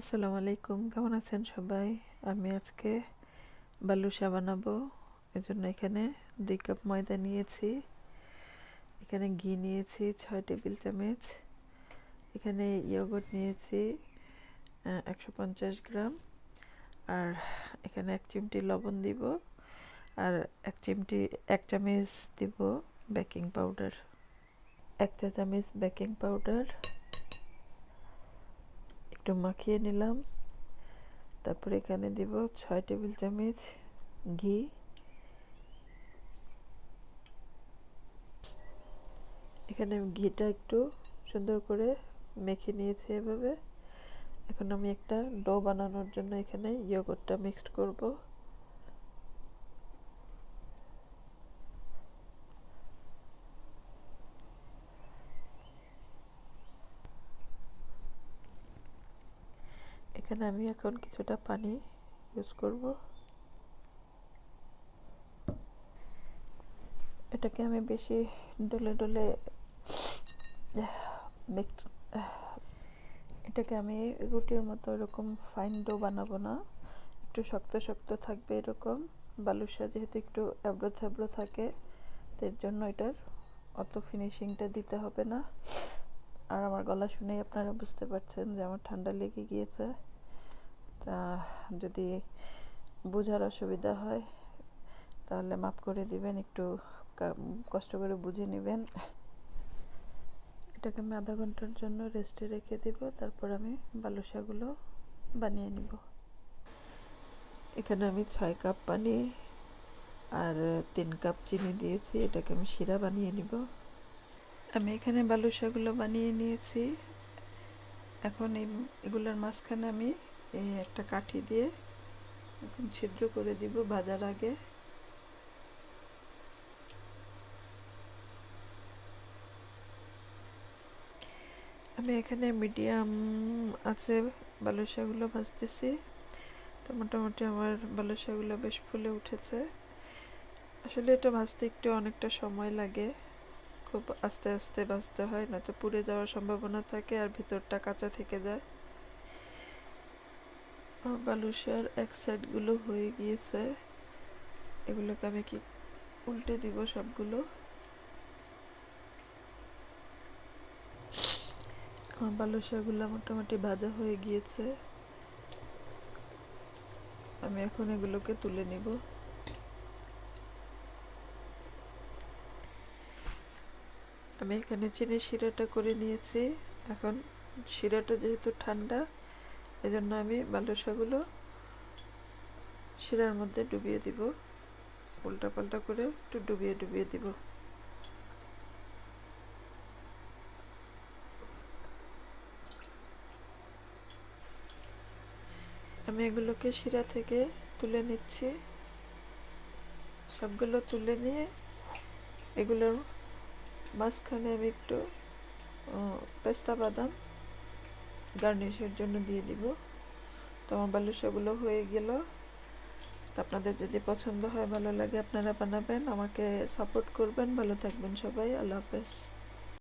আসসালামু আলাইকুম, কেমন আছেন সবাই? আমি আজকে বালুশা বানাবো। এজন্য এখানে দুই কাপ ময়দা নিয়েছি। এখানে ঘি নিয়েছি, ছয় টেবিল চামচ। এখানে ইয়োগট নিয়েছি একশো পঞ্চাশ গ্রাম। আর এখানে এক চিমটি লবণ দিব। আর এক চিমটি, এক চামচ দিব বেকিং পাউডার। এক চা চামচ বেকিং পাউডার। একটু মাখিয়ে নিলাম। তারপরে এখানে দেব ছয় টেবিল চামচ ঘি। এখানে আমি ঘিটা একটু সুন্দর করে মেখে নিয়েছি এভাবে। এখন আমি একটা ডো বানানোর জন্য এখানে ইয়োগটটা মিক্সড করব। এখানে আমি এখন কিছুটা পানি ইউজ করব। এটাকে আমি বেশি ডলে ডলে এটাকে আমি রুটির মতো এরকম ফাইন ডো বানাবো না। একটু শক্ত শক্ত থাকবে এরকম। বালুসা যেহেতু একটু অ্যাব্রো থ্যাব্রো থাকে এর জন্য এটার অত ফিনিশিংটা দিতে হবে না। আর আমার গলা শুনেই আপনারা বুঝতে পারছেন যে আমার ঠান্ডা লেগে গিয়েছে। তা যদি বোঝার অসুবিধা হয়, তাহলে মাফ করে দিবেন, একটু কষ্ট করে বুঝে নেবেন। এটাকে আমি আধা ঘণ্টার জন্য রেস্টে রেখে দেব, তারপর আমি বালুসাগুলো বানিয়ে নিব। এখানে আমি ছয় কাপ পানি আর তিন কাপ চিনি দিয়েছি, এটাকে আমি শিরা বানিয়ে নিব। আমি এখানে বালুসাগুলো বানিয়ে নিয়েছি। এখন এই, এগুলোর মাঝখানে আমি এই একটা কাঠি দিয়ে এখন ছিদ্র করে দিব ভাজার আগে। আমি এখানে মিডিয়াম আছে বালুসাগুলো ভাজতেছি। তো মোটামুটি আমার বালুসাগুলো বেশ ফুলে উঠেছে। আসলে এটা ভাজতে একটু অনেকটা সময় লাগে। খুব আস্তে আস্তে ভাজতে হয়, নয়তো পুড়ে যাওয়ার সম্ভাবনা থাকে আর ভিতরটা কাঁচা থেকে যায়। বালুশার এক সাইডগুলো হয়ে গিয়েছে। এগুলোকে আমি কি উল্টে দিব সবগুলো? আমার বালুশাগুলো মোটামুটি ভাজা হয়ে গিয়েছে। আমি এখন এগুলোকে তুলে নিব। আমি এখানে চিনি শিরাটা করে নিয়েছি। এখন শিরাটা যেহেতু ঠান্ডা এজন্য আমি বালুসাগুলো শিরার মধ্যে ডুবিয়ে দিব। উল্টা পাল্টা করে একটু ডুবিয়ে ডুবিয়ে দিব। আমি এগুলোকে শিরা থেকে তুলে নিচ্ছি। সবগুলো তুলে নিয়ে এগুলোর মাঝখানে আমি একটু পেস্তা বাদাম গার্নিশের জন্য দিয়ে দিব। তো আমার বালুসাগুলো হয়ে গেল। তো আপনাদের যদি পছন্দ হয়, ভালো লাগে, আপনারা বানাবেন, আমাকে সাপোর্ট করবেন। ভালো থাকবেন সবাই, আল্লাহ হাফেজ।